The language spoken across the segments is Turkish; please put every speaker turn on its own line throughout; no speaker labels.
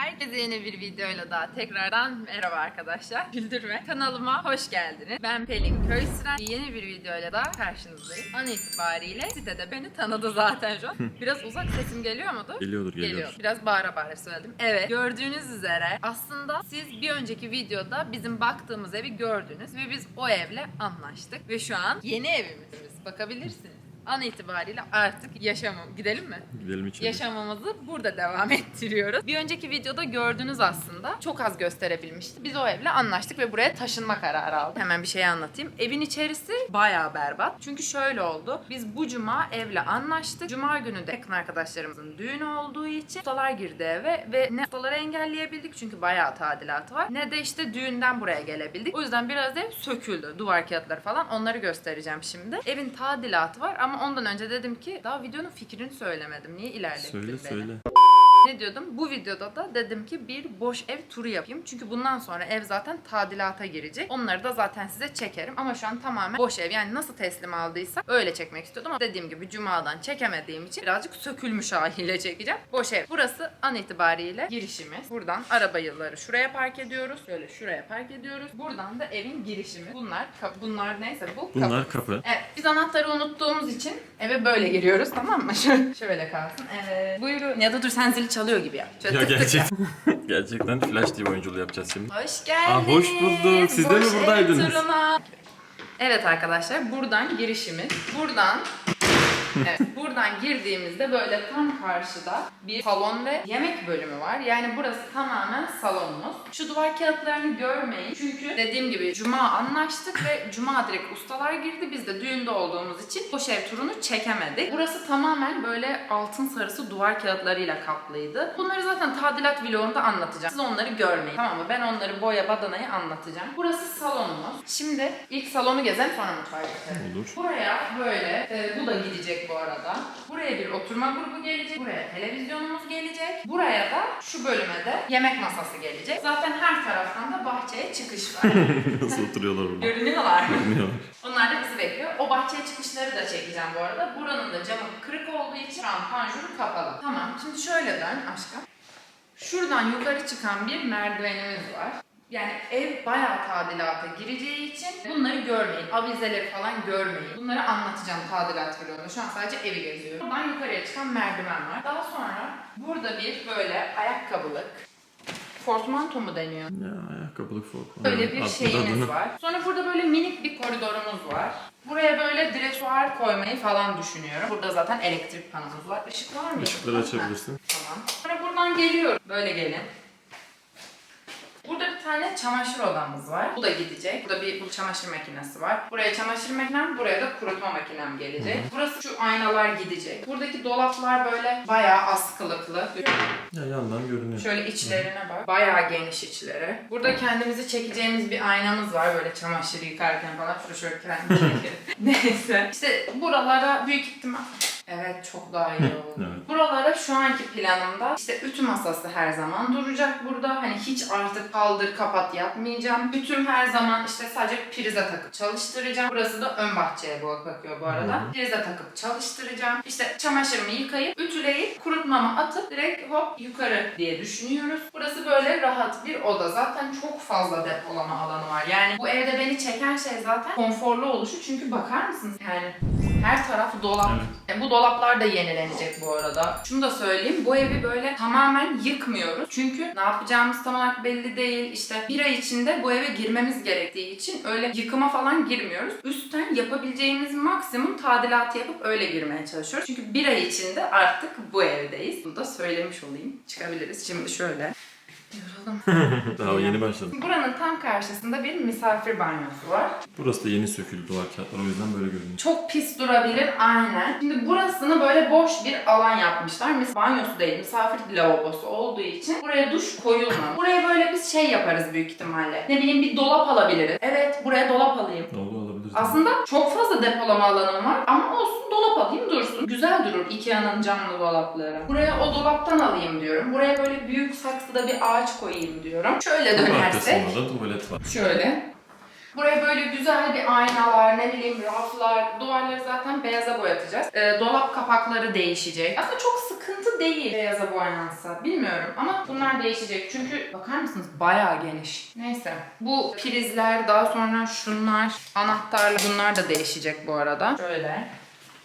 Herkese yeni bir videoyla daha tekrardan merhaba arkadaşlar. Güldürme. Kanalıma hoş geldiniz. Ben Pelin Köysüren. Yeni bir videoyla daha karşınızdayım. An itibariyle sitede beni tanıdı zaten şu an. Biraz uzak sesim geliyor mudur?
Geliyordur, geliyor.
Geliyor. Biraz bağıra bağıra söyledim. Evet. Gördüğünüz üzere aslında siz bir önceki videoda bizim baktığımız evi gördünüz ve biz o evle anlaştık. Ve şu an yeni evimiz. Bakabilirsiniz. An itibariyle artık yaşamam. Gidelim mi?
Gidelim içeri.
yaşamamızı burada devam ettiriyoruz. Bir önceki videoda gördünüz aslında. Çok az gösterebilmişti. Biz o evle anlaştık ve buraya taşınma kararı aldık. Hemen bir şey anlatayım. Evin içerisi bayağı berbat. Çünkü şöyle oldu. Biz bu cuma evle anlaştık. Cuma günü de yakın arkadaşlarımızın düğünü olduğu için ustalar girdi eve ve ne ustaları engelleyebildik çünkü bayağı tadilatı var. Ne de işte düğünden buraya gelebildik. O yüzden biraz ev söküldü. Duvar kağıtları falan onları göstereceğim şimdi. Evin tadilatı var ama ondan önce dedim ki daha videonun fikrini söylemedim. Niye ilerlettin
Söyle
beni?
söyle.
Ne diyordum? Bu videoda da dedim ki bir boş ev turu yapayım. Çünkü bundan sonra ev zaten tadilata girecek. Onları da zaten size çekerim. Ama şu an tamamen boş ev. Yani nasıl teslim aldıysa öyle çekmek istiyordum. Ama dediğim gibi cumadan çekemediğim için birazcık sökülmüş haliyle çekeceğim. Boş ev. Burası an itibariyle girişimiz. Buradan arabaları şuraya park ediyoruz. Şöyle şuraya park ediyoruz. Buradan da evin girişimi. Bunlar bunlar neyse bu
Bunlar
kapı.
kapı.
Evet, biz anahtarı unuttuğumuz için eve böyle giriyoruz tamam mı? Şö- Şöyle kalsın. Evet. Buyurun. Ya da dur sen zili çalıyor gibi yap. Şöyle
Ya
tık tık yap.
gerçekten. gerçekten Flash TV oyunculuğu yapacağız şimdi.
Hoş geldiniz.
Aa, hoş bulduk. Siz de mi buradaydınız?
turuna. Evet arkadaşlar buradan girişimiz. Buradan Evet, buradan girdiğimizde böyle tam karşıda bir salon ve yemek bölümü var. Yani burası tamamen salonumuz. Şu duvar kağıtlarını görmeyin. Çünkü dediğim gibi cuma anlaştık ve cuma direkt ustalar girdi. Biz de düğünde olduğumuz için boş ev turunu çekemedik. Burası tamamen böyle altın sarısı duvar kağıtlarıyla kaplıydı. Bunları zaten tadilat vlogunda anlatacağım. Siz onları görmeyin. Tamam mı? Ben onları boya badanayı anlatacağım. Burası salonumuz. Şimdi ilk salonu gezelim sonra mutfağa geçelim.
Olur.
Buraya böyle, e, bu da gidecek bu arada. Buraya bir oturma grubu gelecek. Buraya televizyonumuz gelecek. Buraya da şu bölüme de yemek masası gelecek. Zaten her taraftan da bahçeye çıkış var.
Nasıl oturuyorlar burada?
Görünüyorlar.
Bilmiyorum.
Onlar da bizi bekliyor. O bahçeye çıkışları da çekeceğim bu arada. Buranın da camı kırık olduğu için an panjuru kapalı. Tamam şimdi şöyle dön aşkım. Şuradan yukarı çıkan bir merdivenimiz var. Yani ev bayağı tadilata gireceği için bunları görmeyin. Avizeleri falan görmeyin. Bunları anlatacağım tadilat vlogunda. Şu an sadece evi geziyorum. Buradan yukarıya çıkan merdiven var. Daha sonra burada bir böyle ayakkabılık. Portmanto mu deniyor?
Ya ayakkabılık fork.
Böyle bir şeyimiz var. Sonra burada böyle minik bir koridorumuz var. Buraya böyle dresuar koymayı falan düşünüyorum. Burada zaten elektrik panomuz var. Işık var mı?
Işıkları açabilirsin.
Tamam. Sonra buradan geliyorum. Böyle gelin. Burada bir tane çamaşır odamız var. Bu da gidecek. Burada bir bu çamaşır makinesi var. Buraya çamaşır makinem, buraya da kurutma makinem gelecek. Burası şu aynalar gidecek. Buradaki dolaplar böyle bayağı askılıklı.
Ya yandan görünüyor.
Şöyle içlerine bak. Bayağı geniş içleri. Burada kendimizi çekeceğimiz bir aynamız var böyle çamaşır yıkarken falan. Şurada şöyle kendimi çekerim. Neyse. İşte buralara büyük ihtimal... Evet çok daha iyi oldu.
Evet.
Buralara şu anki planımda işte ütü masası her zaman duracak burada. Hani hiç artık kaldır kapat yapmayacağım. Ütüm her zaman işte sadece prize takıp çalıştıracağım. Burası da ön bahçeye bu bakıyor bu arada.
Hı.
Prize takıp çalıştıracağım. İşte çamaşırımı yıkayıp ütüleyip kurutmamı atıp direkt hop yukarı diye düşünüyoruz. Burası böyle rahat bir oda. Zaten çok fazla depolama alanı var. Yani bu evde beni çeken şey zaten konforlu oluşu. Çünkü bakar mısınız yani her tarafı dolap.
Evet.
E, bu dolaplar da yenilenecek bu arada. Şunu da söyleyeyim. Bu evi böyle tamamen yıkmıyoruz. Çünkü ne yapacağımız tam olarak belli değil. İşte bir ay içinde bu eve girmemiz gerektiği için öyle yıkıma falan girmiyoruz. Üstten yapabileceğimiz maksimum tadilatı yapıp öyle girmeye çalışıyoruz. Çünkü bir ay içinde artık bu evdeyiz. Bunu da söylemiş olayım. Çıkabiliriz. Şimdi şöyle. Yoralım.
Daha yeni başladık.
Buranın tam karşısında bir misafir banyosu var.
Burası da yeni söküldü duvar kağıtları o yüzden böyle görünüyor.
Çok pis durabilir aynen. Şimdi burasını böyle boş bir alan yapmışlar. Mis banyosu değil, misafir lavabosu olduğu için buraya duş koyulmaz. Buraya böyle biz şey yaparız büyük ihtimalle. Ne bileyim bir dolap alabiliriz. Evet, buraya dolap alayım.
Ne olabilir.
Aslında çok fazla depolama alanım var ama olsun dolap alayım dursun. Güzel durur Ikea'nın camlı dolapları. Buraya o dolaptan alayım diyorum. Buraya böyle büyük saksıda bir ağaç koyayım diyorum. Şöyle
Bunun
dönersek.
arkasında da tuvalet var.
Şöyle. Buraya böyle güzel bir aynalar, ne bileyim raflar, duvarları zaten beyaza boyatacağız. Ee, dolap kapakları değişecek. Aslında çok sıkıntı değil beyaza boyansa. Bilmiyorum ama bunlar değişecek. Çünkü bakar mısınız bayağı geniş. Neyse. Bu prizler daha sonra şunlar, anahtarlar bunlar da değişecek bu arada. Şöyle.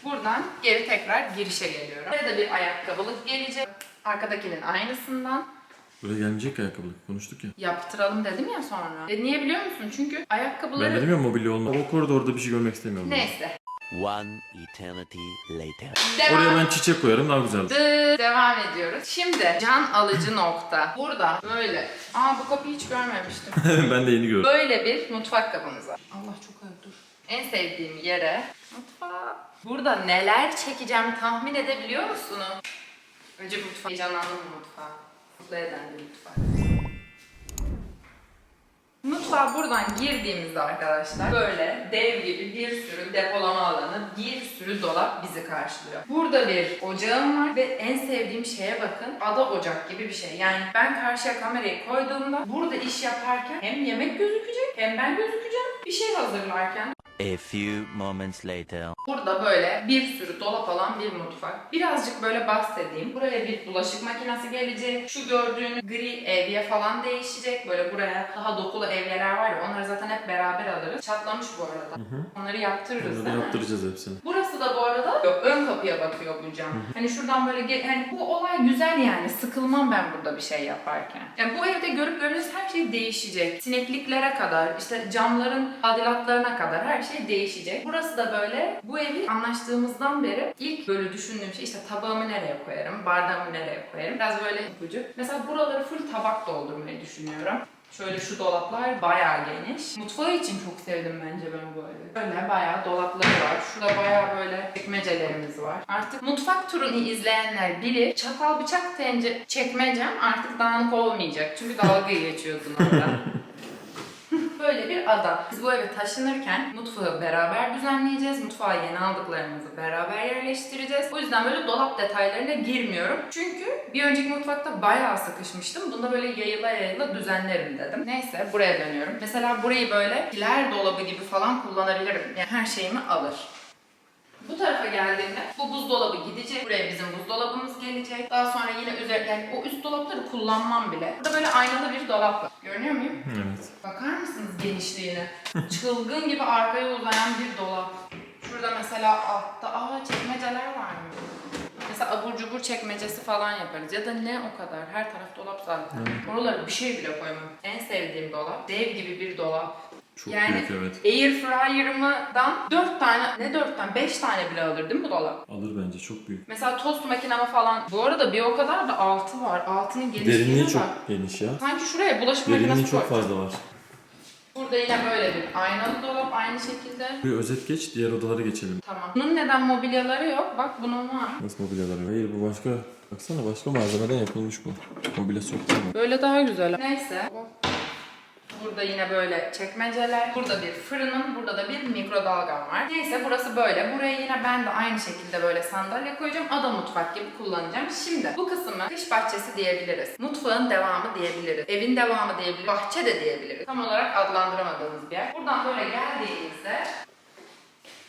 Buradan geri tekrar girişe geliyorum. Buraya da bir ayakkabılık gelecek. Arkadakinin aynısından.
Buraya gelmeyecek ayakkabılık. Konuştuk ya.
Yaptıralım dedim ya sonra. E niye biliyor musun? Çünkü ayakkabıları...
Ben dedim ya mobilya olmaz. O koridorda bir şey görmek istemiyorum. ben.
Neyse.
One eternity later.
Devam.
Oraya ben çiçek koyarım daha güzel. olur.
Dı- Devam ediyoruz. Şimdi can alıcı nokta. Burada böyle. Aa bu kapıyı hiç görmemiştim.
ben de yeni gördüm.
Böyle bir mutfak kapımız var. Allah çok ağır dur. En sevdiğim yere mutfağı. Burada neler çekeceğim tahmin edebiliyor musunuz? Önce mutfağı. Heyecanlandım mutfağı. Mutlu eden bir mutfak. Mutfağa buradan girdiğimizde arkadaşlar böyle dev gibi bir sürü depolama alanı, bir sürü dolap bizi karşılıyor. Burada bir ocağım var ve en sevdiğim şeye bakın. Ada ocak gibi bir şey. Yani ben karşıya kamerayı koyduğumda burada iş yaparken hem yemek gözükecek hem ben gözükeceğim. Bir şey hazırlarken
A few moments later.
Burada böyle bir sürü dolap alan bir mutfak. Birazcık böyle bahsedeyim. Buraya bir bulaşık makinesi gelecek. Şu gördüğün gri evye falan değişecek. Böyle buraya daha dokulu evyeler var ya onları zaten hep beraber alırız. Çatlamış bu arada. Onları yaptırırız
Onları
değil mi?
yaptıracağız hepsini.
Burası da bu arada yok, ön kapıya bakıyor bu cam. Hani şuradan böyle ge- hani bu olay güzel yani. Sıkılmam ben burada bir şey yaparken. Yani bu evde görüp gördüğünüz her şey değişecek. Sinekliklere kadar, işte camların tadilatlarına kadar her şey değişecek. Burası da böyle bu evi anlaştığımızdan beri ilk böyle düşündüğüm şey işte tabağımı nereye koyarım, bardağımı nereye koyarım. Biraz böyle ipucu. Mesela buraları full tabak doldurmayı düşünüyorum. Şöyle şu dolaplar bayağı geniş. Mutfağı için çok sevdim bence ben bu evi. Böyle bayağı dolapları var. Şurada bayağı böyle çekmecelerimiz var. Artık mutfak turunu izleyenler bilir. Çatal bıçak tencere çekmecem artık dağınık olmayacak. Çünkü dalga geçiyordun orada. Böyle bir ada. Biz bu eve taşınırken mutfağı beraber düzenleyeceğiz. Mutfağa yeni aldıklarımızı beraber yerleştireceğiz. O yüzden böyle dolap detaylarına girmiyorum. Çünkü bir önceki mutfakta bayağı sıkışmıştım. Bunda böyle yayıla yayıla düzenlerim dedim. Neyse buraya dönüyorum. Mesela burayı böyle kiler dolabı gibi falan kullanabilirim. Yani her şeyimi alır. Bu tarafa geldiğimde bu buzdolabı gidecek. Buraya bizim buzdolabımız gelecek. Daha sonra yine üzerine yani o üst dolapları kullanmam bile. Burada böyle aynalı bir dolap var. Görünüyor muyum?
Evet.
Bakar mısınız genişliğine? Çılgın gibi arkaya uzayan bir dolap. Şurada mesela altta aa çekmeceler var mı? Mesela abur cubur çekmecesi falan yaparız. Ya da ne o kadar. Her taraf dolap zaten. Oralara bir şey bile koymam. En sevdiğim dolap. Dev gibi bir dolap.
Çok
Yani-
büyük evet.
Air fryer'ımdan 4 tane, ne 4 tane, 5 tane bile alır değil mi bu dolap?
Alır bence çok büyük.
Mesela tost makinemi falan. Bu arada bir o kadar da altı var. Altının genişliğine
Derinliği çok geniş ya.
Sanki şuraya bulaşık
Derinliği
makinesi
çok
koy.
fazla var.
Burada yine böyle bir aynalı dolap aynı şekilde.
Bir özet geç diğer odalara geçelim.
Tamam. Bunun neden mobilyaları yok? Bak bunun var.
Nasıl mobilyalar var? Hayır bu başka. Baksana başka malzemeden yapılmış bu. Mobilyası yok değil mi?
Böyle daha güzel. Neyse. Burada yine böyle çekmeceler. Burada bir fırınım, burada da bir mikrodalgam var. Neyse burası böyle. Buraya yine ben de aynı şekilde böyle sandalye koyacağım. Ada mutfak gibi kullanacağım. Şimdi bu kısmı kış bahçesi diyebiliriz. Mutfağın devamı diyebiliriz. Evin devamı diyebiliriz. Bahçe de diyebiliriz. Tam olarak adlandıramadığımız bir yer. Buradan böyle geldiğimizde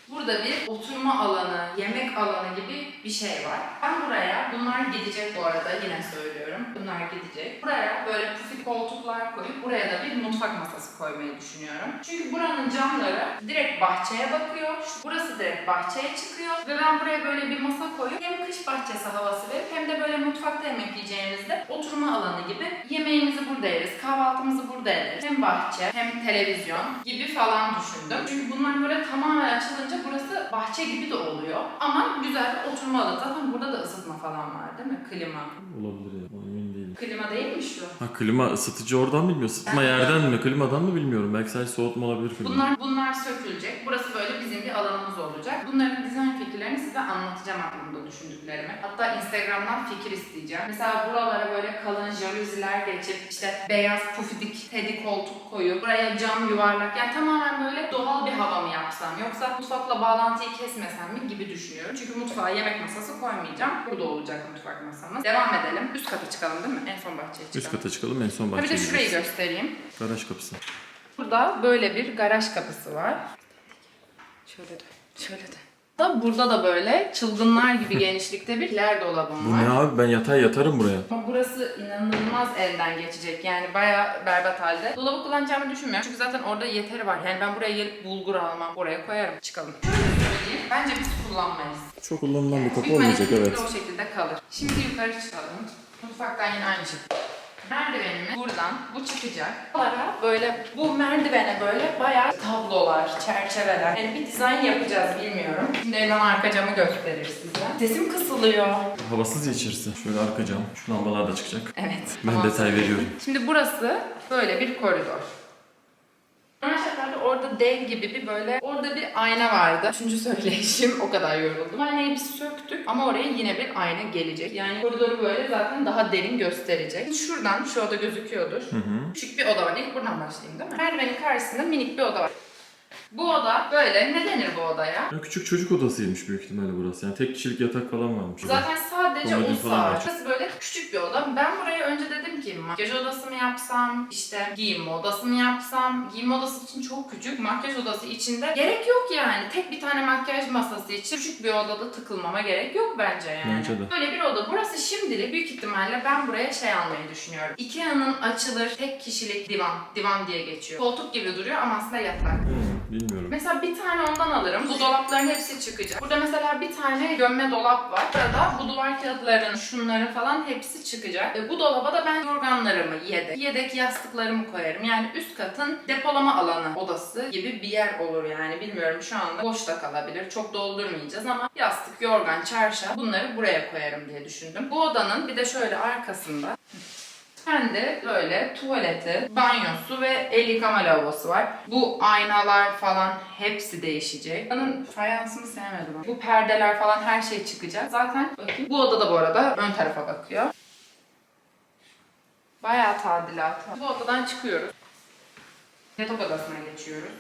Burada bir oturma alanı, yemek alanı gibi bir şey var. Ben buraya, bunlar gidecek bu arada yine söylüyorum. Bunlar gidecek. Buraya böyle pufik koltuklar koyup buraya da bir mutfak masası koymayı düşünüyorum. Çünkü buranın camları direkt bahçeye bakıyor. Burası direkt bahçeye çıkıyor. Ve ben buraya böyle bir masa koyup hem kış bahçesi havası verip hem de böyle mutfakta yemek yiyeceğimizde oturma alanı gibi yemeğimizi burada yeriz, kahvaltımızı burada ederiz. Hem bahçe hem televizyon gibi falan düşündüm. Çünkü bunlar böyle tamamen açılınca burası bahçe gibi de oluyor. Ama güzel bir oturma alanı. Zaten burada da ısıtma falan var değil mi? Klima.
Olabilir.
Klima değil mi şu?
Ha klima ısıtıcı oradan bilmiyor. Isıtma yerden mi klimadan mı bilmiyorum. Belki sadece soğutma olabilir klima.
Bunlar bunlar sökülecek. Burası böyle bizim bir alanımız olacak. Bunların dizayn fikirlerini size anlatacağım aklımda düşündüklerimi. Hatta Instagram'dan fikir isteyeceğim. Mesela buralara böyle kalın jaluziler geçip işte beyaz pufidik tedi koltuk koyup buraya cam yuvarlak yani tamamen böyle doğal bir hava mı yapsam yoksa mutfakla bağlantıyı kesmesem mi gibi düşünüyorum. Çünkü mutfağa yemek masası koymayacağım. Burada olacak mutfak masamız. Devam edelim. Üst kata çıkalım değil mi? En son bahçeye çıkalım.
Üst kata çıkalım en son
Ha, bir
bahçeye
de şurayı
gideriz.
göstereyim.
Garaj kapısı.
Burada böyle bir garaj kapısı var. Şöyle de, şöyle de. Da burada da böyle çılgınlar gibi genişlikte bir yer dolabım
Bu
var.
ne abi ben yatay yatarım buraya.
Ama burası inanılmaz elden geçecek. Yani bayağı berbat halde. Dolabı kullanacağımı düşünmüyorum. Çünkü zaten orada yeteri var. Yani ben buraya gelip bulgur almam. Oraya koyarım. Çıkalım. Şöyle söyleyeyim. Bence biz kullanmayız.
Çok kullanılan bir kapı
Büyük
olmayacak
ihtimalle
evet.
o şekilde kalır. Şimdi yukarı çıkalım. Mutfaktan yine aynı şekilde. Merdivenimiz buradan bu çıkacak. Buralara böyle bu merdivene böyle bayağı tablolar, çerçeveler. Yani bir dizayn yapacağız bilmiyorum. Şimdi Elvan arka camı gösterir size. Sesim kısılıyor.
Havasız ya içerisi. Şöyle arka cam. Şu lambalar da çıkacak.
Evet.
Ben detay veriyorum.
Şimdi burası böyle bir koridor. Orada dev gibi bir böyle orada bir ayna vardı. Üçüncü söyleyişim o kadar yoruldum. Aynayı biz söktük ama oraya yine bir ayna gelecek. Yani koridoru böyle zaten daha derin gösterecek. Şuradan şu oda gözüküyordur.
Hı hı.
Küçük bir oda var. İlk buradan başlayayım değil mi? Merdivenin karşısında minik bir oda var. Bu oda böyle ne denir bu odaya?
Ya küçük çocuk odasıymış büyük ihtimalle burası. Yani tek kişilik yatak falan varmış.
Zaten sadece
Komodin
o
falan var.
Burası böyle küçük bir oda. Ben buraya önce dedim ki makyaj odası mı yapsam, işte giyinme odası mı yapsam. Giyinme odası için çok küçük, makyaj odası içinde gerek yok yani. Tek bir tane makyaj masası için küçük bir odada tıkılmama gerek yok bence yani.
Bence de.
Böyle bir oda. Burası şimdilik büyük ihtimalle ben buraya şey almayı düşünüyorum. Ikea'nın açılır tek kişilik divan. Divan diye geçiyor. Koltuk gibi duruyor ama aslında yatak.
Hmm, bilmiyorum.
Mesela bir tane ondan alırım. Bu dolapların hepsi çıkacak. Burada mesela bir tane gömme dolap var. Burada bu duvar kağıtların, şunların falan hepsi çıkacak. E, bu dolaba da ben yorganlarımı yedek, yedek yastıklarımı koyarım. Yani üst katın depolama alanı odası gibi bir yer olur yani. Bilmiyorum şu anda boş da kalabilir. Çok doldurmayacağız ama yastık, yorgan, çarşaf bunları buraya koyarım diye düşündüm. Bu odanın bir de şöyle arkasında kendi böyle tuvaleti, banyosu ve el yıkama lavabosu var. Bu aynalar falan hepsi değişecek. Buranın fayansını sevmedim. Bu perdeler falan her şey çıkacak. Zaten bakayım. Bu oda da bu arada ön tarafa bakıyor. Bayağı tadilat. Bu odadan çıkıyoruz. Yatak odasına geçiyoruz.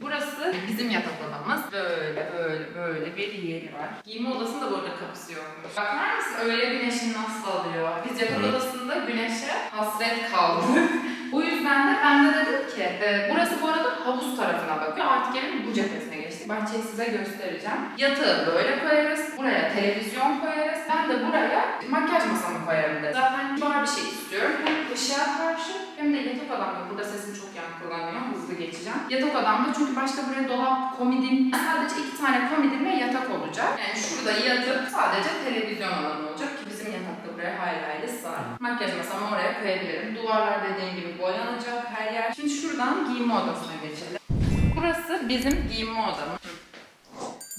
Burası bizim yatak odamız. Böyle böyle böyle bir yeri var. Giyinme odasında bu arada kapısı yokmuş. Bakar mısın öyle güneşin nasıl alıyor? Biz yatak
Evet.
odasında güneşe hasret kaldık. bu yüzden de ben de dedim ki e, burası bu arada havuz tarafına bakıyor. Artık evin bu cephesine geçtik. Bahçeyi size göstereceğim. Yatağı böyle koyarız. Buraya televizyon koyarız. Ben de buraya makyaj masamı koyarım dedim. Zaten kibar bir şey istiyorum. Hem ışığa karşı hem de yatak odamda. Burada sesim çok yankılanıyor. Hızlı geçeceğim. Yatak odamda çünkü başka buraya dolap, komodin, sadece iki tane komodin ve yatak olacak. Yani şurada yatıp sadece televizyon alanı olacak ki bizim yatakta buraya hayli hayli sığar. Makyaj masamı oraya koyabilirim. Duvarlar dediğim gibi boyanacak her yer. Şimdi şuradan giyinme odasına geçelim. Burası bizim giyinme odamız.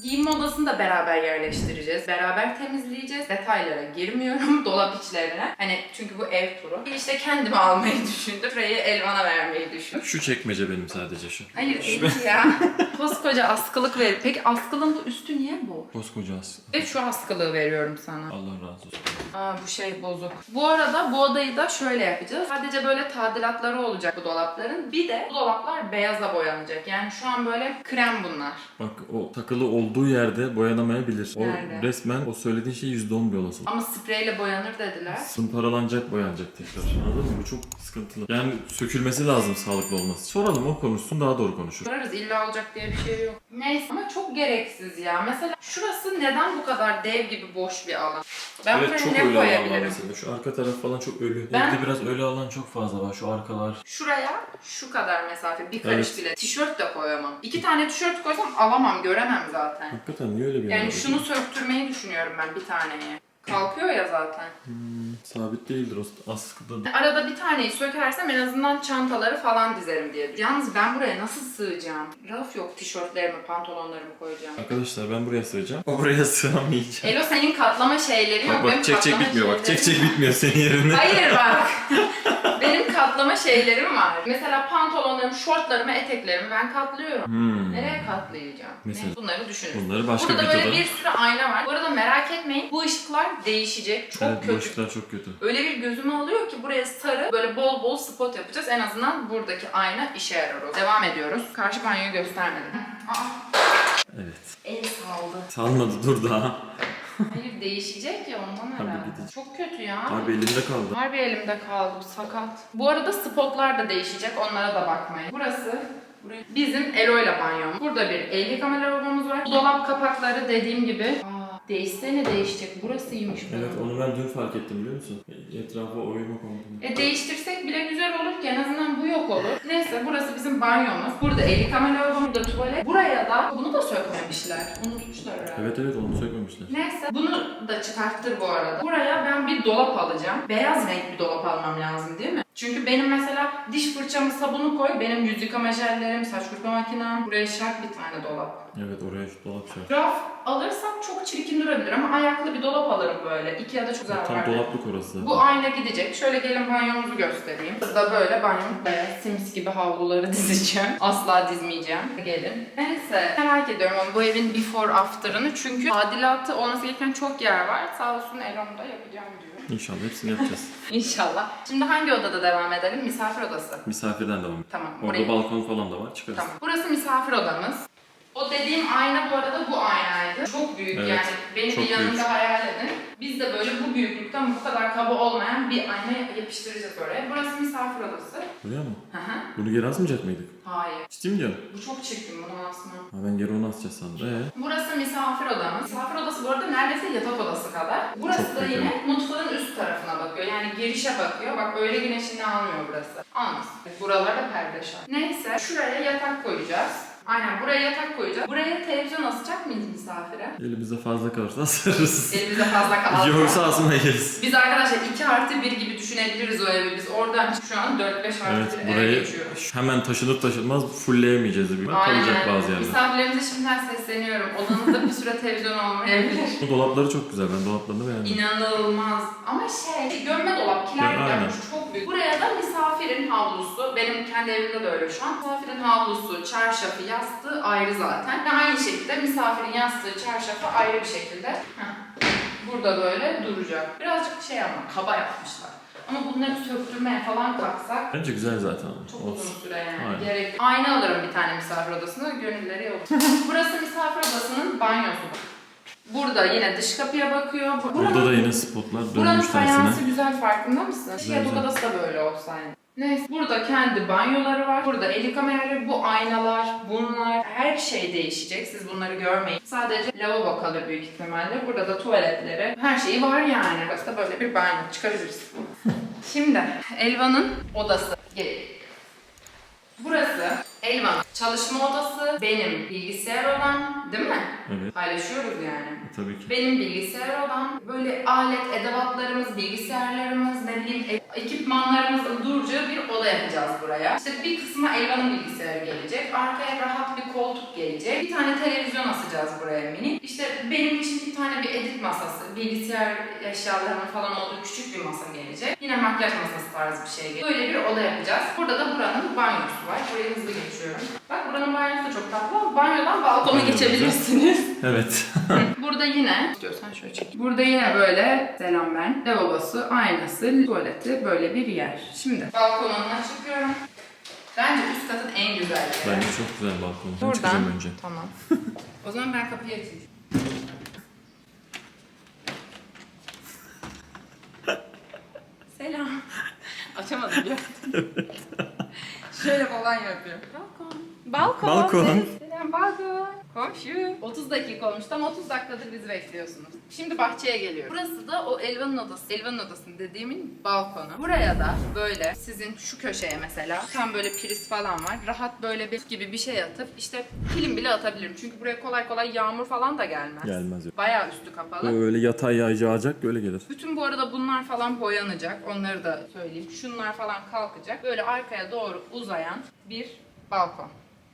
Giyinme odasını da beraber yerleştireceğiz. Beraber temizleyeceğiz. Detaylara girmiyorum. Dolap içlerine. Hani çünkü bu ev turu. İşte kendime almayı düşündüm. Şurayı Elvan'a vermeyi düşündüm.
Şu çekmece benim sadece şu.
Hayır değil ya. Koskoca askılık ver. Peki askılığın bu üstü niye bu?
Koskoca as.
Ve şu askılığı veriyorum sana.
Allah razı olsun.
Aa bu şey bozuk. Bu arada bu odayı da şöyle yapacağız. Sadece böyle tadilatları olacak bu dolapların. Bir de bu dolaplar beyaza boyanacak. Yani şu an böyle krem bunlar.
Bak o takılı olduğu yerde boyanamayabilir. O
Nerede?
resmen o söylediğin şey %10 bir olasılık.
Ama spreyle boyanır dediler.
Sımparalanacak, boyanacak tekrar. Anladın mı? Bu çok sıkıntılı. Yani sökülmesi lazım sağlıklı olması. Soralım o konuşsun daha doğru konuşur.
Sorarız illa olacak diye bir şey yok. Neyse ama çok gereksiz ya. Mesela şurası neden bu kadar dev gibi boş bir alan? Ben
evet
buraya
çok
ne
ölü alan var
koyabilirim?
mesela. Şu arka taraf falan çok ölü.
Ben-
Evde biraz ölü alan çok fazla var. Şu arkalar.
Şuraya şu kadar mesafe bir karış
Evet.
bile. Tişört de koyamam. İki tane tişört koysam alamam göremem zaten.
Hakikaten niye öyle bir
Yani şunu söktürmeyi düşünüyorum ben bir taneyi. Kalkıyor ya zaten.
Sabit değildir o askıda.
Arada bir taneyi sökersem en azından çantaları falan dizerim diye. Yalnız ben buraya nasıl sığacağım? Raf yok tişörtlerimi, pantolonlarımı koyacağım.
Arkadaşlar ben buraya sığacağım. O buraya sığamayacak.
Elo senin katlama şeyleri yok.
Bak
benim
bak çek çek
katlama
bitmiyor bak. Çek çek bitmiyor senin yerine.
Hayır bak. Şeylerim var. Mesela pantolonlarımı, şortlarımı, eteklerimi ben katlıyorum.
Hmm.
Nereye katlayacağım?
Mesela?
Bunları düşünün.
Bunları başka
Burada
bir
böyle
videoda.
bir sürü ayna var. Bu arada merak etmeyin bu ışıklar değişecek. Çok
Evet
kötü.
ışıklar çok kötü.
Öyle bir gözümü alıyor ki buraya sarı böyle bol bol spot yapacağız. En azından buradaki ayna işe yarar o. Devam ediyoruz. Karşı banyoyu göstermedim. Aa,
Evet.
el saldı.
Salmadı dur daha.
Hayır değişecek ya ondan
Tabii
herhalde.
gidecek.
Çok kötü ya.
Harbi elimde kaldı.
Harbi elimde kaldı sakat. Bu arada spotlar da değişecek onlara da bakmayın. Burası burayı- bizim Elo ile banyomuz. Burada bir el yıkama lavabomuz var. Bu dolap kapakları dediğim gibi. Aa, değişse ne değişecek? Burasıymış bu.
Evet onu ben dün fark ettim biliyor musun? Etrafa oyma komple.
E değiştirsek bile güzel olur ki en azından bu yok olur. Neyse burası bizim banyomuz. Burada el yıkama lavabo, burada tuvalet. Buraya da bunu da sökmemişler. Unutmuşlar herhalde.
Evet evet onu sökmemişler.
Neyse bunu da çıkarttır bu arada. Buraya ben bir dolap alacağım. Beyaz renk bir dolap almam lazım değil mi? Çünkü benim mesela diş fırçamı sabunu koy. Benim yüz yıkama jellerim, saç kurutma makinem. Buraya şart bir tane dolap.
Evet oraya şu dolap şey.
Raf alırsam çok çirkin durabilir ama ayaklı bir dolap alırım böyle. Ikea'da çok güzel
Tam
var.
dolaplık orası.
Bu ayna gidecek. Şöyle gelin banyomuzu göstereyim. Burada böyle banyomuz beyaz simis gibi havluları dizeceğim. Asla dizmeyeceğim. Gelin. Neyse. Merak ediyorum ama bu evin before after'ını çünkü tadilatı olması gereken çok yer var. Sağ olsun Elon da yapacağım diyor.
İnşallah hepsini yapacağız.
İnşallah. Şimdi hangi odada devam edelim? Misafir odası.
Misafirden devam.
Tamam.
Orada
Burayı.
balkon falan da var çıkarız.
Tamam. Burası misafir odamız. O dediğim ayna bu arada bu aynaydı. Çok büyük
Evet,
yani. Beni
çok
bir yanında
büyük.
hayal edin. Biz de böyle bu büyüklükten bu kadar kaba olmayan bir ayna yapıştıracağız oraya. Burası misafir odası.
Buraya mı?
Hı hı.
Bunu geri asmayacak mıydık?
Hayır.
Ciddi mi diyorsun?
Bu çok çirkin bunu asma.
Ha ben geri onu asacağız sandım. Ee?
Burası misafir odamız. Misafir odası bu arada neredeyse yatak odası kadar. Burası
Çok
da
büyük,
yine mutfağın üst tarafına bakıyor. Yani girişe bakıyor. Bak öyle güneşini almıyor burası. Almasın. Buralarda perde şart. Neyse şuraya yatak koyacağız. Aynen buraya yatak koyacağız. Buraya televizyon asacak mıyız misafire?
Elimizde fazla kalırsa asarız.
Elimize fazla kaldı.
Yoksa asmayız.
Biz arkadaşlar 2 artı 1 gibi düşünebiliriz o evi. Biz oradan şu an 4-5 artı
Evet
1 eve
burayı
geçiyoruz.
hemen taşınır taşınmaz fullleyemeyeceğiz bir Kalacak bazı yerler.
Misafirlerimize şimdiden sesleniyorum. Odanızda bir süre televizyon olmayabilir.
Bu dolapları çok güzel. Ben dolaplarını beğendim.
İnanılmaz. Ama şey, gömme dolap, kiler
Ya,
yapmış çok büyük. Buraya da misafirin havlusu, benim kendi evimde de öyle şu an. Misafirin havlusu, çarşafı, yastığı ayrı zaten. Ve aynı şekilde misafirin yastığı, çarşafı ayrı bir şekilde heh, burada böyle duracak. Birazcık şey ama kaba yapmışlar. Ama bunları söktürmeye falan kalksak
Bence güzel zaten.
çok
Olsun.
uzun süre yani.
Aynen.
Gerek. Ayna alırım bir tane misafir odasına, gönülleri yok. Burası misafir odasının banyosu. Burada yine dış kapıya bakıyor. Bu-
Burada da yine spotlar
Buranın
dönmüş tersine.
fayansı güzel farkında mısın?
Güzel,
Yatak
güzel.
odası da böyle olsaydı. Neyse burada kendi banyoları var. Burada el yerleri, bu aynalar, bunlar her şey değişecek. Siz bunları görmeyin. Sadece lavabo kalır büyük ihtimalle. Burada da tuvaletleri. Her şeyi var yani. Burası da böyle bir banyo. Çıkarabiliriz. Şimdi Elvan'ın odası. Gelin. Burası Elvan'ın çalışma odası, benim bilgisayar odam, değil mi?
Evet.
Paylaşıyoruz yani.
E, Tabii ki.
Benim bilgisayar odam, böyle alet, edevatlarımız, bilgisayarlarımız, ne bileyim ekipmanlarımızın duracağı bir oda yapacağız buraya. İşte bir kısmı Elvan'ın bilgisayarı gelecek, arkaya rahat bir koltuk gelecek, bir tane televizyon asacağız buraya mini. İşte benim için bir tane bir edit masası, bilgisayar eşyalarının falan olduğu küçük bir masa gelecek. Yine makyaj masası tarzı bir şey gelecek. Böyle bir oda yapacağız. Burada da buranın banyosu var. Burayı hızlı geçiyorum. Bak buranın banyosu da çok tatlı. Banyodan balkona geçebilirsiniz.
Evet.
Burada yine istiyorsan şöyle çek. Burada yine böyle selam ben. Lavabosu, aynası, tuvaleti böyle bir yer. Şimdi balkonuna çıkıyorum. Bence üst katın en güzel yeri.
Bence çok güzel balkon. Ben
Buradan.
çıkacağım önce.
Tamam. o zaman ben kapıyı açayım. Selam. Açamadım ya. Şöyle falan yapıyorum. Balkon. Balkon.
Balkon.
Selam balkon. Komşu. 30 dakika olmuş. Tam 30 dakikadır bizi bekliyorsunuz. Şimdi bahçeye geliyorum. Burası da o Elvan'ın odası. Elvan'ın odasının dediğimin balkonu. Buraya da böyle sizin şu köşeye mesela tam böyle priz falan var. Rahat böyle bir gibi bir şey atıp işte film bile atabilirim. Çünkü buraya kolay kolay yağmur falan da gelmez.
Gelmez yok.
Bayağı üstü kapalı.
Böyle yatay yağ yağacak böyle gelir.
Bütün bu arada bunlar falan boyanacak. Onları da söyleyeyim. Şunlar falan kalkacak. Böyle arkaya doğru uzayan bir balkon.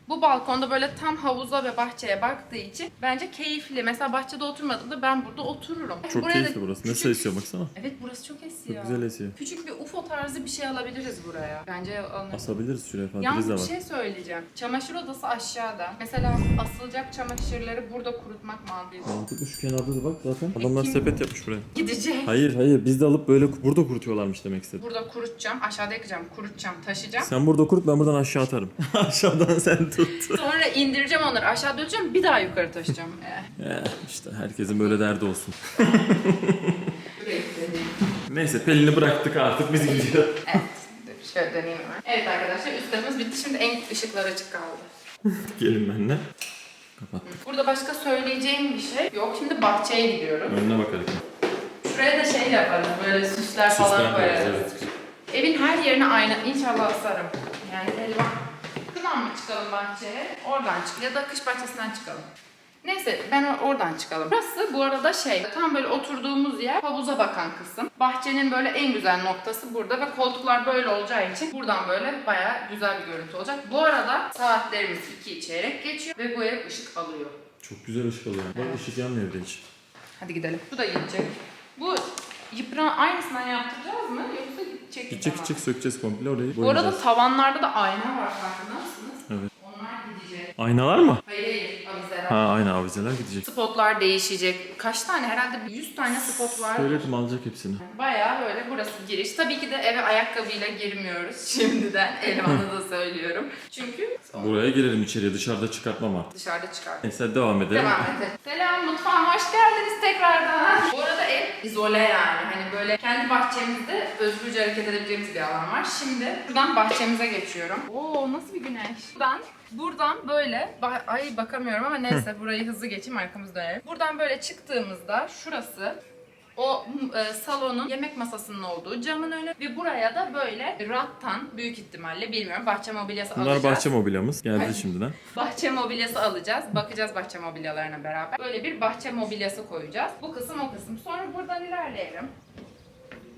Bu balkonda böyle tam havuza ve bahçeye baktığı için bence keyifli. Mesela bahçede oturmadığımda ben burada otururum.
Çok
Buraya da
keyifli burası. Ne
küçük-
esiyor baksana.
Evet burası çok esiyor.
Çok güzel esiyor.
Küçük bir UFO tarzı bir şey alabiliriz buraya. Bence alınır.
Asabiliriz şuraya falan.
Yalnız
Priz de
bir
var.
şey söyleyeceğim. Çamaşır odası aşağıda. Mesela asılacak çamaşırları burada kurutmak mantıklı.
Mantıklı şu kenarda da bak zaten. Adamlar
Kim-
sepet yapmış buraya.
Gidecek.
Hayır hayır biz de alıp böyle burada kurutuyorlarmış demek istedim.
Burada kurutacağım. Aşağıda yakacağım. Kurutacağım. Taşıyacağım.
Sen burada kurut ben buradan aşağı atarım. Aşağıdan sen tuttu.
Sonra indireceğim onları aşağı döneceğim bir daha yukarı taşıyacağım. Eh,
Ya işte herkesin böyle derdi olsun. Neyse Pelin'i bıraktık artık biz gidiyoruz.
Evet. Dur, Şöyle döneyim hemen. Evet arkadaşlar üstlerimiz bitti. Şimdi en ışıklar açık kaldı.
Gelin benimle. Kapattık.
Burada başka söyleyeceğim bir şey yok. Şimdi bahçeye gidiyorum.
Önüne bakarak.
Şuraya da şey yaparız. Böyle süsler falan
Süsler
koyarız.
koyarız, evet.
Evin her yerine aynı. İnşallah asarım. Yani elvan. Şuradan mı çıkalım bahçeye? Oradan çık. Ya da kış bahçesinden çıkalım. Neyse ben or- oradan çıkalım. Burası bu arada şey tam böyle oturduğumuz yer havuza bakan kısım. Bahçenin böyle en güzel noktası burada ve koltuklar böyle olacağı için buradan böyle bayağı güzel bir görüntü olacak. Bu arada saatlerimiz 2 çeyrek geçiyor ve bu ev ışık alıyor.
Çok güzel ışık alıyor. Bak ışık yanmıyor evde hiç.
Hadi gidelim. Bu da gidecek. Bu yıpran aynısından yaptıracağız mı yoksa gidecek mi?
Gidecek
Tamam.
gidecek sökeceğiz komple orayı
Bu arada
boyayacağız.
tavanlarda da ayna var farkında mısınız?
Aynalar mı?
Hayır hayır avizeler.
Ha aynı avizeler gidecek.
Spotlar değişecek. Kaç tane? Herhalde bir 100 tane spot var.
Söyledim alacak hepsini.
Bayağı böyle burası giriş. Tabii ki de eve ayakkabıyla girmiyoruz şimdiden. Elvan'a da söylüyorum. Çünkü
Buraya girelim içeriye dışarıda çıkartmam artık.
dışarıda çıkar.
Neyse devam edelim.
Devam edelim. Selam mutfağıma hoş geldiniz tekrardan. Bu arada ev izole yani. Hani böyle kendi bahçemizde özgürce hareket edebileceğimiz bir alan var. Şimdi buradan bahçemize geçiyorum. Oo nasıl bir güneş. Buradan Buradan böyle, ba- ay bakamıyorum ama neyse burayı hızlı geçeyim arkamızda ev. Buradan böyle çıktığımızda şurası o e, salonun yemek masasının olduğu camın önü ve buraya da böyle rattan büyük ihtimalle bilmiyorum bahçe mobilyası
Bunlar
alacağız.
bahçe mobilyamız. Geldi şimdiden.
Bahçe mobilyası alacağız. Bakacağız bahçe mobilyalarına beraber. Böyle bir bahçe mobilyası koyacağız. Bu kısım o kısım. Sonra buradan ilerleyelim.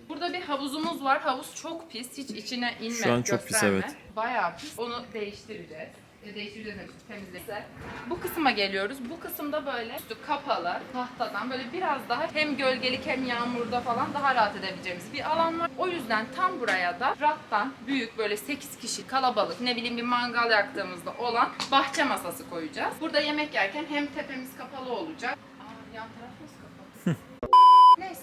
Burada bir havuzumuz var. Havuz çok pis. Hiç içine inme,
Şu an çok pis,
gösterme.
evet.
Bayağı pis. Onu değiştireceğiz. Değiştireceğiz demiştim, temizleyeceğiz. Bu kısma geliyoruz. Bu kısımda böyle üstü kapalı tahtadan böyle biraz daha hem gölgelik hem yağmurda falan daha rahat edebileceğimiz bir alan var. O yüzden tam buraya da rattan büyük böyle 8 kişi kalabalık ne bileyim bir mangal yaktığımızda olan bahçe masası koyacağız. Burada yemek yerken hem tepemiz kapalı olacak. Aa, yan taraf?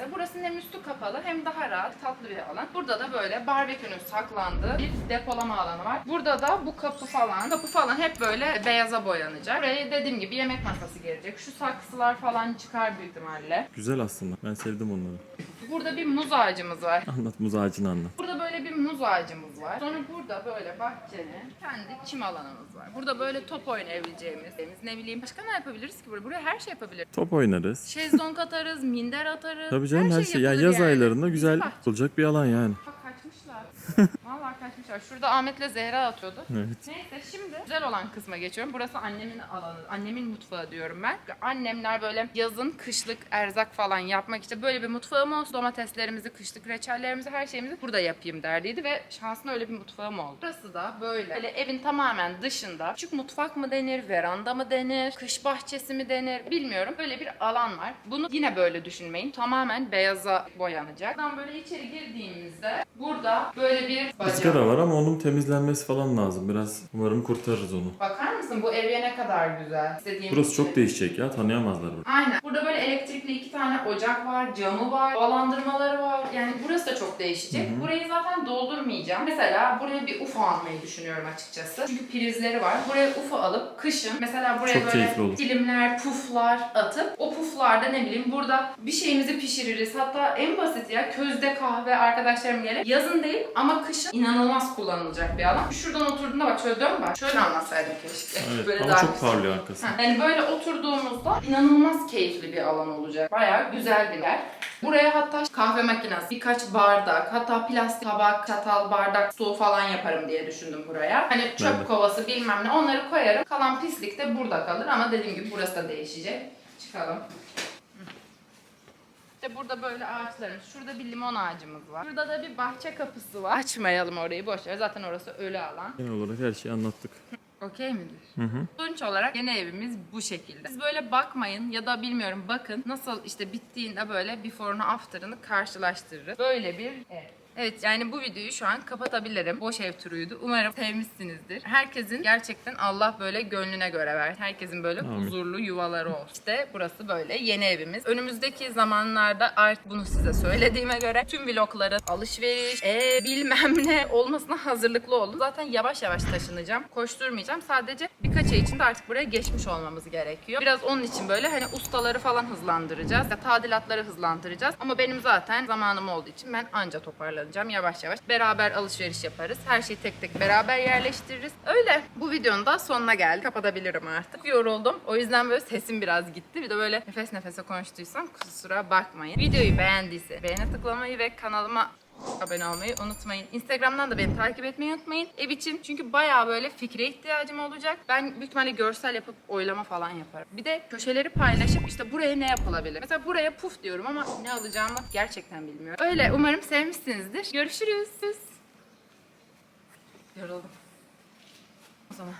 Neyse burasının hem üstü kapalı hem daha rahat tatlı bir alan. Burada da böyle barbekünün saklandığı bir depolama alanı var. Burada da bu kapı falan, kapı falan hep böyle beyaza boyanacak. Buraya dediğim gibi yemek masası gelecek. Şu saksılar falan çıkar büyük ihtimalle.
Güzel aslında. Ben sevdim onları.
Burada bir muz ağacımız var.
Anlat muz ağacını anlat.
Burada böyle bir muz ağacımız var. Sonra burada böyle bahçenin kendi çim alanımız var. Burada böyle top oynayabileceğimiz, ne bileyim başka ne yapabiliriz ki burada? Buraya her şey yapabiliriz.
Top oynarız.
Şezlong atarız, minder atarız.
Tabii canım her şey. Ya
yapılır
yaz
yani.
aylarında güzel olacak bir alan yani.
Bak kaçmışlar. Vallahi kaçmışlar. Şurada Ahmet'le Zehra atıyordu.
Evet.
Neyse şimdi güzel olan kısma geçiyorum. Burası annemin alanı. Annemin mutfağı diyorum ben. Annemler böyle yazın kışlık erzak falan yapmak için böyle bir mutfağım olsun. Domateslerimizi, kışlık reçellerimizi, her şeyimizi burada yapayım derdiydi ve şansına öyle bir mutfağım oldu. Burası da böyle. Böyle evin tamamen dışında. Küçük mutfak mı denir, veranda mı denir, kış bahçesi mi denir bilmiyorum. Böyle bir alan var. Bunu yine böyle düşünmeyin. Tamamen beyaza boyanacak. Buradan böyle içeri girdiğimizde burada böyle bir
Izgara var ama onun temizlenmesi falan lazım. Biraz umarım kurtarırız onu.
Bakar mısın bu evye ne kadar güzel. İstediğim
Burası
gibi.
çok değişecek ya. Tanıyamazlar bunu.
Aynen. Burada böyle elektrikli iki tane ocak var, camı var, havalandırmaları var. Yani burası da çok değişecek. Burayı zaten doldurmayacağım. Mesela buraya bir UFO almayı düşünüyorum açıkçası. Çünkü prizleri var. Buraya UFO alıp kışın mesela buraya
Çok
böyle
keyifli olur.
dilimler, puflar atıp o puflarda ne bileyim burada bir şeyimizi pişiririz. Hatta en basit ya közde kahve arkadaşlarım gelir. Yazın değil ama kışın inanılmaz kullanılacak bir alan. Şuradan oturduğunda bak şöyle dön bak. Şöyle anlatsaydım keşke.
Evet
Böyle
ama
daha
çok parlıyor arkası.
Ha, Yani böyle oturduğumuzda inanılmaz keyifli bir alan olacak. Bayağı güzel bir yer. Buraya hatta kahve makinesi, birkaç bardak, hatta plastik tabak, çatal, bardak, su falan yaparım diye düşündüm buraya. Hani çöp
de.
kovası bilmem ne onları koyarım. Kalan pislik de burada kalır ama dediğim gibi burası da değişecek. Çıkalım. İşte burada böyle ağaçlarımız. Şurada bir limon ağacımız var. Burada da bir bahçe kapısı var. Açmayalım orayı boş ver. Zaten orası ölü alan.
Genel olarak her şeyi anlattık.
Okey midir?
Hı hı.
Sonuç olarak yeni evimiz bu şekilde. Siz böyle bakmayın ya da bilmiyorum bakın nasıl işte bittiğinde böyle before'unu after'ını karşılaştırırız. Böyle bir ev. Evet yani bu videoyu şu an kapatabilirim. Boş ev turuydu. Umarım sevmişsinizdir. Herkesin gerçekten Allah böyle gönlüne göre ver. Herkesin böyle
Amin.
huzurlu yuvaları olsun. İşte burası böyle yeni evimiz. Önümüzdeki zamanlarda artık bunu size söylediğime göre tüm vlogların alışveriş, e, bilmem ne olmasına hazırlıklı olun. Zaten yavaş yavaş taşınacağım. Koşturmayacağım. Sadece birkaç ay içinde artık buraya geçmiş olmamız gerekiyor. Biraz onun için böyle hani ustaları falan hızlandıracağız. Ya tadilatları hızlandıracağız. Ama benim zaten zamanım olduğu için ben anca toparlanacağım yavaş yavaş. Beraber alışveriş yaparız. Her şeyi tek tek beraber yerleştiririz. Öyle. Bu videonun da sonuna geldik. Kapatabilirim artık. Yoruldum. O yüzden böyle sesim biraz gitti. Bir de böyle nefes nefese konuştuysam kusura bakmayın. Videoyu beğendiyse beğene tıklamayı ve kanalıma abone olmayı unutmayın. Instagram'dan da beni takip etmeyi unutmayın. Ev için çünkü bayağı böyle fikre ihtiyacım olacak. Ben büyük ihtimalle görsel yapıp oylama falan yaparım. Bir de köşeleri paylaşıp işte buraya ne yapılabilir? Mesela buraya puf diyorum ama ne alacağımı gerçekten bilmiyorum. Öyle umarım sevmişsinizdir. Görüşürüz. Yoruldum. O zaman.